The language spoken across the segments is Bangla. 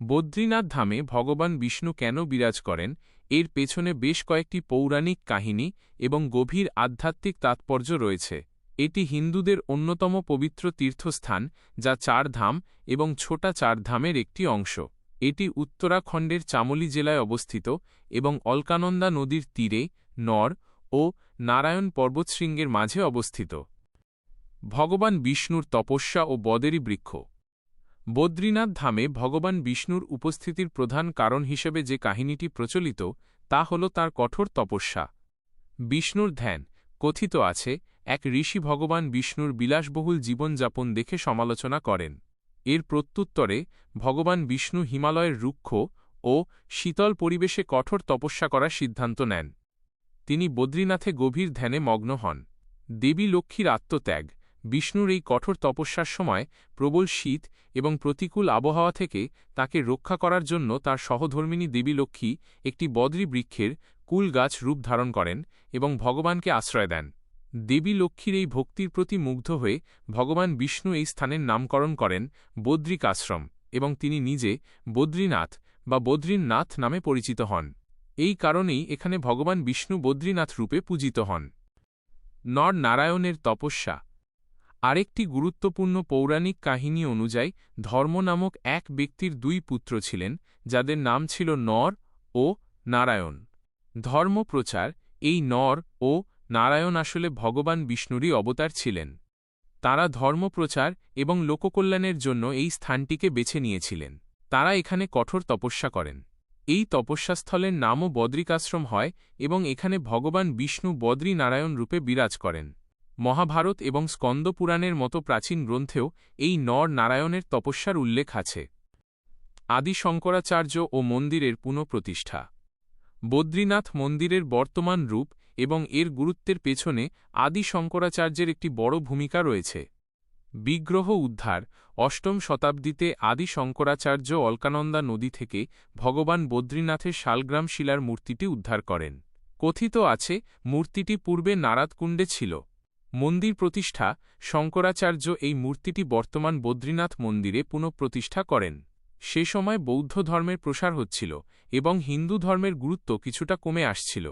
বদ্রীনাথ ধামে ভগবান বিষ্ণু কেন বিরাজ করেন? এর পেছনে বেশ কয়েকটি পৌরাণিক কাহিনী এবং গভীর আধ্যাত্মিক তাৎপর্য রয়েছে। এটি হিন্দুদের অন্যতম পবিত্র তীর্থস্থান, যা চার ধাম এবং ছোটা চার ধামের একটি অংশ। এটি উত্তরাখণ্ডের চামলি জেলায় অবস্থিত এবং অলকানন্দা নদীর তীরে, নর ও নারায়ণ পর্বতশৃঙ্গের মাঝে অবস্থিত। ভগবান বিষ্ণুর তপস্যা ও বদেরী বৃক্ষ। বদ্রীনাথ ধামে ভগবান বিষ্ণুর উপস্থিতির প্রধান কারণ হিসেবে যে কাহিনীটি প্রচলিত, তা হল তার কঠোর তপস্যা। বিষ্ণুর ধ্যান, কথিত আছে, এক ঋষি ভগবান বিষ্ণুর বিলাসবহুল জীবনযাপন দেখে সমালোচনা করেন। এর প্রত্যুত্তরে, ভগবান বিষ্ণু হিমালয়ের রুক্ষ ও শীতল পরিবেশে কঠোর তপস্যা করার সিদ্ধান্ত নেন। তিনি বদ্রীনাথে গভীর ধ্যানে মগ্ন হন। দেবী লক্ষ্মীর আত্মত্যাগ। বিষ্ণুর এই কঠোর তপস্যার সময় প্রবল শীত এবং প্রতিকূল আবহাওয়া থেকে তাকে রক্ষা করার জন্য তার সহধর্মিনী দেবী লক্ষ্মী একটি বদ্রী বৃক্ষের কুল গাছ রূপ ধারণ করেন এবং ভগবানকে আশ্রয় দেন। দেবী লক্ষ্মীর এই ভক্তির প্রতি মুগ্ধ হয়ে ভগবান বিষ্ণু এই স্থানের নামকরণ করেন বদ্রিক আশ্রম এবং তিনি নিজে বদ্রীনাথ বা বদ্রীনাথ নামে পরিচিত হন। এই কারণেই এখানে ভগবান বিষ্ণু বদ্রীনাথ রূপে পূজিত হন। নর নারায়ণের তপস্যা আরেকটি গুরুত্বপূর্ণ পৌরাণিক কাহিনী অনুযায়ী, ধর্ম নামক এক ব্যক্তির দুই পুত্র ছিলেন, যাদের নাম ছিল নর ও নারায়ণ। ধর্ম প্রচার এই নর ও নারায়ণ আসলে ভগবান বিষ্ণুরই অবতার ছিলেন। তারা ধর্মপ্রচার এবং লোককল্যাণের জন্য এই স্থানটিকে বেছে নিয়েছিলেন। তারা এখানে কঠোর তপস্যা করেন। এই তপস্যাস্থলের নামও বদ্রিকাশ্রম হয় এবং এখানে ভগবান বিষ্ণু বদ্রী নারায়ণ রূপে বিরাজ করেন। মহাভারত এবং স্কন্দপুরাণের মতো প্রাচীন গ্রন্থেও এই নর নারায়ণের তপস্যার উল্লেখ আছে। আদি শঙ্করাচার্য ও মন্দিরের পুনঃপ্রতিষ্ঠা। বদ্রীনাথ মন্দিরের বর্তমান রূপ এবং এর গুরুত্বের পেছনে আদি শঙ্করাচার্যের একটি বড় ভূমিকা রয়েছে। বিগ্রহ উদ্ধার অষ্টম শতাব্দীতে আদি শঙ্করাচার্য অলকানন্দা নদী থেকে ভগবান বদ্রীনাথের শালগ্রাম শিলার মূর্তিটি উদ্ধার করেন। কথিত আছে, মূর্তিটি পূর্বে নারাদকুণ্ডে ছিল। মন্দির প্রতিষ্ঠা, শঙ্করাচার্য এই মূর্তিটি বর্তমান বদ্রীনাথ মন্দিরে পুনঃপ্রতিষ্ঠা করেন। সে সময় বৌদ্ধ ধর্মের প্রসার হচ্ছিল এবং হিন্দু ধর্মের গুরুত্ব কিছুটা কমে আসছিল।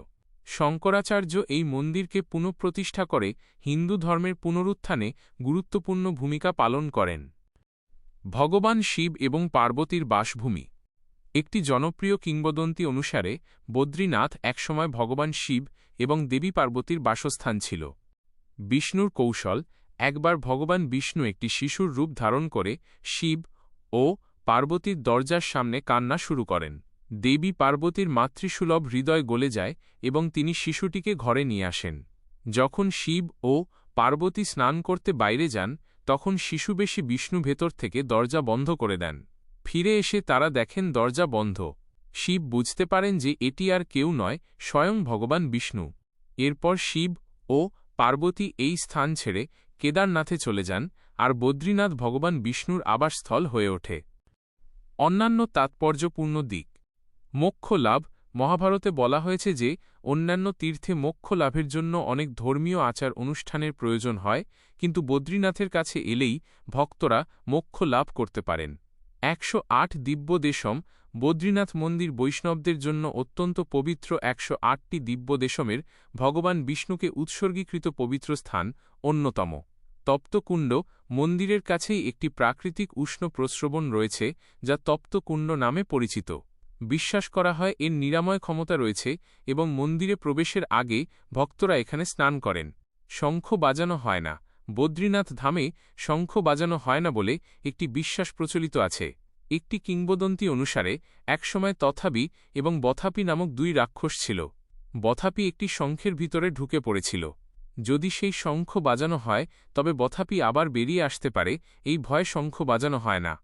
শঙ্করাচার্য এই মন্দিরকে পুনঃপ্রতিষ্ঠা করে হিন্দু ধর্মের পুনরুত্থানে গুরুত্বপূর্ণ ভূমিকা পালন করেন। ভগবান শিব এবং পার্বতীর বাসভূমি। একটি জনপ্রিয় কিংবদন্তি অনুসারে বদ্রীনাথ একসময় ভগবান শিব এবং দেবী পার্বতীর বাসস্থান ছিল। বিষ্ণুর কৌশল, একবার ভগবান বিষ্ণু একটি শিশুর রূপ ধারণ করে শিব ও পার্বতীর দরজার সামনে কান্না শুরু করেন। দেবী পার্বতীর মাতৃসুলভ হৃদয় গলে যায় এবং তিনি শিশুটিকে ঘরে নিয়ে আসেন। যখন শিব ও পার্বতী স্নান করতে বাইরে যান, তখন শিশু বেশি বিষ্ণু ভেতর থেকে দরজা বন্ধ করে দেন। ফিরে এসে তারা দেখেন দরজা বন্ধ। শিব বুঝতে পারেন যে এটি আর কেউ নয়, স্বয়ং ভগবান বিষ্ণু। এরপর শিব ও পার্বতী এই স্থান ছেড়ে কেদারনাথে চলে যান আর বদ্রীনাথ ভগবান বিষ্ণুর আবাসস্থল হয়ে ওঠে। অন্যান্য তাৎপর্যপূর্ণ দিক। মোক্ষ লাভ, মহাভারতে বলা হয়েছে যে, অন্যান্য তীর্থে মোক্ষ লাভের জন্য অনেক ধর্মীয় আচার অনুষ্ঠানের প্রয়োজন হয়, কিন্তু বদ্রীনাথের কাছে এলেই ভক্তরা মোক্ষ লাভ করতে পারেন। একশো আট দিব্য দেশম বদ্রীনাথ মন্দির বৈষ্ণবদের জন্য অত্যন্ত পবিত্র একশো আটটি দিব্য দেশমের ভগবান বিষ্ণুকে উৎসর্গীকৃত পবিত্র স্থান অন্যতম। তপ্তকুণ্ড মন্দিরের কাছেই একটি প্রাকৃতিক উষ্ণ প্রস্রবণ রয়েছে, যা তপ্তকুণ্ড নামে পরিচিত। বিশ্বাস করা হয় এর নিরাময় ক্ষমতা রয়েছে এবং মন্দিরে প্রবেশের আগে ভক্তরা এখানে স্নান করেন। শঙ্খ বাজানো হয় না। বদ্রীনাথ ধামে শঙ্খ বাজানো হয় না বলে একটি বিশ্বাস প্রচলিত আছে। একটি কিংবদন্তি অনুসারে, একসময় তথাবি এবং বথাপি নামক দুই রাক্ষস ছিল। বথাপি একটি শঙ্খের ভিতরে ঢুকে পড়েছিল। যদি সেই শঙ্খ বাজানো হয়, তবে বথাপি আবার বেরিয়ে আসতে পারে, এই ভয় শঙ্খ বাজানো হয় না।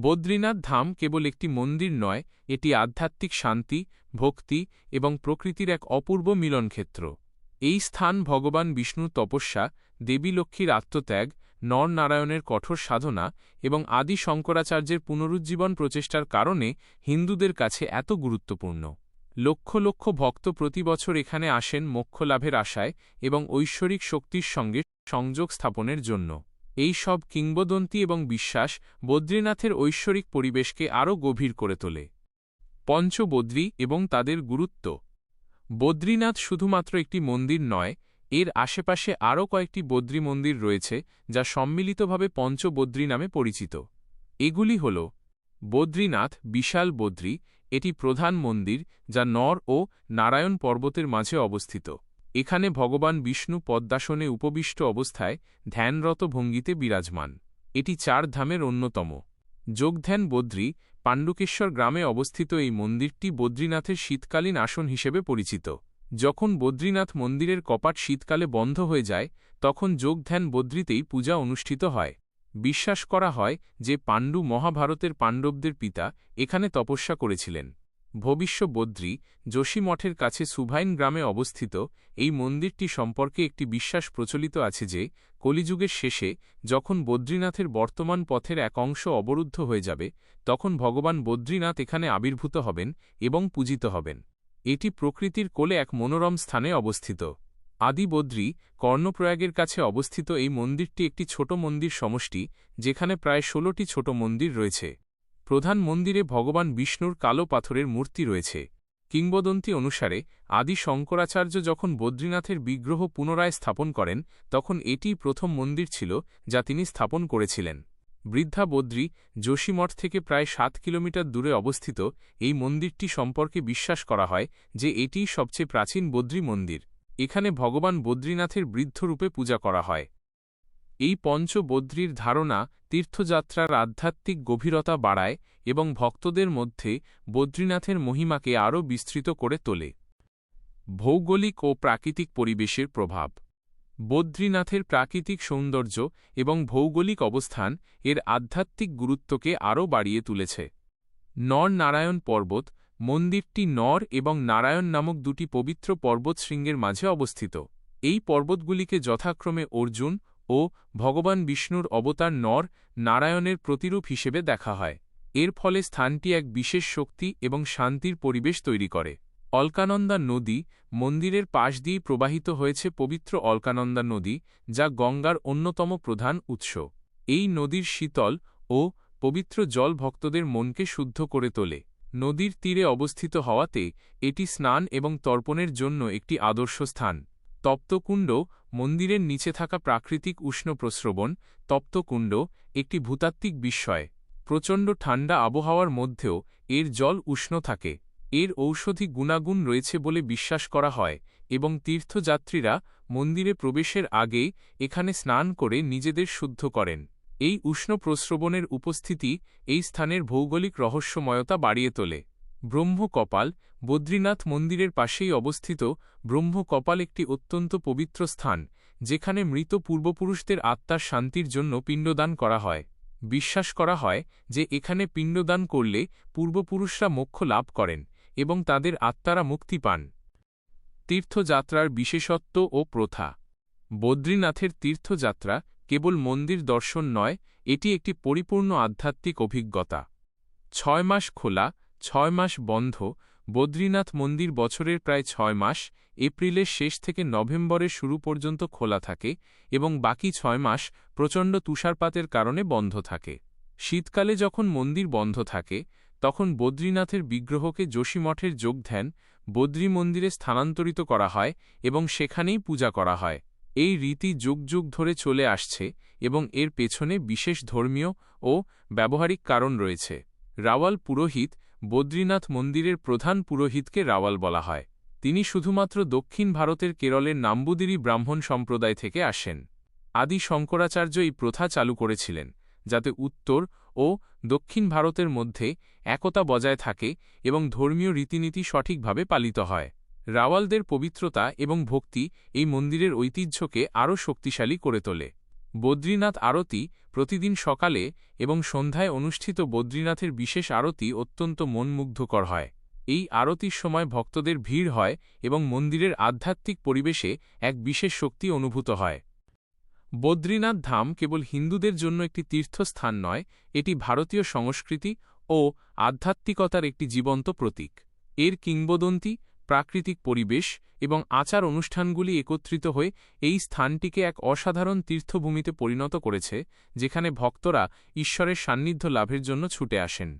বদ্রীনাথ ধাম কেবল একটি মন্দির নয়, এটি আধ্যাত্মিক শান্তি, ভক্তি এবং প্রকৃতির এক অপূর্ব মিলনক্ষেত্র। এই স্থান ভগবান বিষ্ণুর তপস্যা, দেবী লক্ষ্মীর আত্মত্যাগ নরনারায়ণের কঠোর সাধনা এবং আদি শঙ্করাচার্যের পুনরুজ্জীবন প্রচেষ্টার কারণে হিন্দুদের কাছে এত গুরুত্বপূর্ণ। লক্ষ লক্ষ ভক্ত প্রতি বছর এখানে আসেন মোক্ষলাভের আশায় এবং ঐশ্বরিক শক্তির সঙ্গে সংযোগ স্থাপনের জন্য। এই সব কিংবদন্তি এবং বিশ্বাস বদ্রীনাথের ঐশ্বরিক পরিবেশকে আরও গভীর করে তোলে। পঞ্চবদ্রী এবং তাদের গুরুত্ব। বদ্রীনাথ শুধুমাত্র একটি মন্দির নয় এর আশেপাশে আরও কয়েকটি বদ্রী মন্দির রয়েছে, যা সম্মিলিতভাবে পঞ্চবদ্রী নামে পরিচিত। এগুলি হল বদ্রীনাথ বিশাল বদ্রী, এটি প্রধান মন্দির, যা নর ও নারায়ণ পর্বতের মাঝে অবস্থিত। এখানে ভগবান বিষ্ণু পদ্মাসনে উপবিষ্ট অবস্থায় ধ্যানরত ভঙ্গিতে বিরাজমান। এটি চার ধামের অন্যতম। যোগধ্যান বদ্রী, পাণ্ডুকেশ্বর গ্রামে অবস্থিত এই মন্দিরটি বদ্রীনাথের শীতকালীন আসন হিসেবে পরিচিত। যখন বদ্রীনাথ মন্দিরের কপাট শীতকালে বন্ধ হয়ে যায়, তখন যোগধ্যান বদ্রীতেই পূজা অনুষ্ঠিত হয়। বিশ্বাস করা হয় যে পাণ্ডু মহাভারতের পাণ্ডবদের পিতা এখানে তপস্যা করেছিলেন। ভবিষ্য বদ্রী যোশীমঠের কাছে সুভাইন গ্রামে অবস্থিত এই মন্দিরটি সম্পর্কে একটি বিশ্বাস প্রচলিত আছে যে, কলিযুগের শেষে যখন বদ্রীনাথের বর্তমান পথের এক অংশ অবরুদ্ধ হয়ে যাবে, তখন ভগবান বদ্রীনাথ এখানে আবির্ভূত হবেন এবং পূজিত হবেন। এটি প্রকৃতির কোলে এক মনোরম স্থানে অবস্থিত। আদি বদ্রী কর্ণপ্রয়াগের কাছে অবস্থিত এই মন্দিরটি একটি ছোট মন্দির সমষ্টি, যেখানে প্রায় ষোলোটি ছোট মন্দির রয়েছে। প্রধান মন্দিরে ভগবান বিষ্ণুর কালো পাথরের মূর্তি রয়েছে। কিংবদন্তি অনুসারে, আদি শঙ্করাচার্য যখন বদ্রীনাথের বিগ্রহ পুনরায় স্থাপন করেন, তখন এটি প্রথম মন্দির ছিল, যা তিনি স্থাপন করেছিলেন। বৃদ্ধা বদ্রী যোশীমঠ থেকে প্রায় সাত কিলোমিটার দূরে অবস্থিত এই মন্দিরটি সম্পর্কে বিশ্বাস করা হয় যে এটিই সবচেয়ে প্রাচীন বদ্রী মন্দির। এখানে ভগবান বদ্রীনাথের বৃদ্ধরূপে পূজা করা হয়। এই পঞ্চ পঞ্চবদ্রীর ধারণা তীর্থযাত্রার আধ্যাত্মিক গভীরতা বাড়ায় এবং ভক্তদের মধ্যে বদ্রীনাথের মহিমাকে আরও বিস্তৃত করে তোলে। ভৌগোলিক ও প্রাকৃতিক পরিবেশের প্রভাব বদ্রীনাথের প্রাকৃতিক সৌন্দর্য এবং ভৌগোলিক অবস্থান এর আধ্যাত্মিক গুরুত্বকে আরও বাড়িয়ে তুলেছে। নর নারায়ণ পর্বত মন্দিরটি নর এবং নারায়ণ নামক দুটি পবিত্র পর্বতশৃঙ্গের মাঝে অবস্থিত। এই পর্বতগুলিকে যথাক্রমে অর্জুন ও ভগবান বিষ্ণুর অবতার নর নারায়ণের প্রতিরূপ হিসেবে দেখা হয়। এর ফলে স্থানটি এক বিশেষ শক্তি এবং শান্তির পরিবেশ তৈরি করে। অলকানন্দা নদী মন্দিরের পাশ দিয়েই প্রবাহিত হয়েছে পবিত্র অলকানন্দা নদী, যা গঙ্গার অন্যতম প্রধান উৎস। এই নদীর শীতল ও পবিত্র জল ভক্তদের মনকে শুদ্ধ করে তোলে। নদীর তীরে অবস্থিত হওয়াতে এটি স্নান এবং তর্পণের জন্য একটি আদর্শ স্থান। তপ্তকুণ্ড মন্দিরের নিচে থাকা প্রাকৃতিক উষ্ণ প্রস্রবণ, তপ্তকুণ্ড একটি ভূতাত্ত্বিক বিস্ময়। প্রচণ্ড ঠান্ডা আবহাওয়ার মধ্যেও এর জল উষ্ণ থাকে। এর ঔষধি গুণাগুণ রয়েছে বলে বিশ্বাস করা হয় এবং তীর্থযাত্রীরা মন্দিরে প্রবেশের আগে এখানে স্নান করে নিজেদের শুদ্ধ করেন। এই উষ্ণ প্রস্রবণের উপস্থিতি এই স্থানের ভৌগোলিক রহস্যময়তা বাড়িয়ে তোলে। ব্রহ্মকপাল বদ্রীনাথ মন্দিরের পাশেই অবস্থিত ব্রহ্মকপাল একটি অত্যন্ত পবিত্র স্থান, যেখানে মৃত পূর্বপুরুষদের আত্মার শান্তির জন্য পিণ্ডদান করা হয়। বিশ্বাস করা হয় যে এখানে পিণ্ডদান করলে পূর্বপুরুষরা মোক্ষ লাভ করেন। এবং তাদের আত্মারা মুক্তি পান। তীর্থযাত্রার বিশেষত্ব ও প্রথা। বদ্রীনাথের তীর্থযাত্রা কেবল মন্দির দর্শন নয়, এটি একটি পরিপূর্ণ আধ্যাত্মিক অভিজ্ঞতা। ছয় মাস খোলা, ছয় মাস বন্ধ, বদ্রীনাথ মন্দির বছরের প্রায় ছয় মাস, এপ্রিলের শেষ থেকে নভেম্বরের শুরু পর্যন্ত খোলা থাকে এবং বাকি ছয় মাস প্রচণ্ড তুষারপাতের কারণে বন্ধ থাকে। শীতকালে যখন মন্দির বন্ধ থাকে তখন বদ্রীনাথের বিগ্রহকে যোশীমঠের যোগধ্যান বদ্রী মন্দিরে স্থানান্তরিত করা হয় এবং সেখানেই পূজা করা হয়। এই রীতি যুগ যুগ ধরে চলে আসছে এবং এর পেছনে বিশেষ ধর্মীয় ও ব্যবহারিক কারণ রয়েছে। রাওয়াল পুরোহিত বদ্রীনাথ মন্দিরের প্রধান পুরোহিতকে রাওয়াল বলা হয়। তিনি শুধুমাত্র দক্ষিণ ভারতের কেরলের নাম্বুদিরি ব্রাহ্মণ সম্প্রদায় থেকে আসেন। আদি শঙ্করাচার্য এই প্রথা চালু করেছিলেন, যাতে উত্তর ও দক্ষিণ ভারতের মধ্যে একতা বজায় থাকে এবং ধর্মীয় রীতিনীতি সঠিকভাবে পালিত হয়। রাওয়ালদের পবিত্রতা এবং ভক্তি এই মন্দিরের ঐতিহ্যকে আরও শক্তিশালী করে তোলে। বদ্রীনাথ আরতি প্রতিদিন সকালে এবং সন্ধ্যায় অনুষ্ঠিত বদ্রীনাথের বিশেষ আরতি অত্যন্ত মনমুগ্ধকর হয়। এই আরতির সময় ভক্তদের ভিড় হয় এবং মন্দিরের আধ্যাত্মিক পরিবেশে এক বিশেষ শক্তি অনুভূত হয়। বদ্রীনাথ ধাম কেবল হিন্দুদের জন্য একটি তীর্থস্থান নয়, এটি ভারতীয় সংস্কৃতি ও আধ্যাত্মিকতার একটি জীবন্ত প্রতীক। এর কিংবদন্তি, প্রাকৃতিক পরিবেশ এবং আচার অনুষ্ঠানগুলি একত্রিত হয়ে এই স্থানটিকে এক অসাধারণ তীর্থভূমিতে পরিণত করেছে, যেখানে ভক্তরা ঈশ্বরের সান্নিধ্য লাভের জন্য ছুটে আসেন।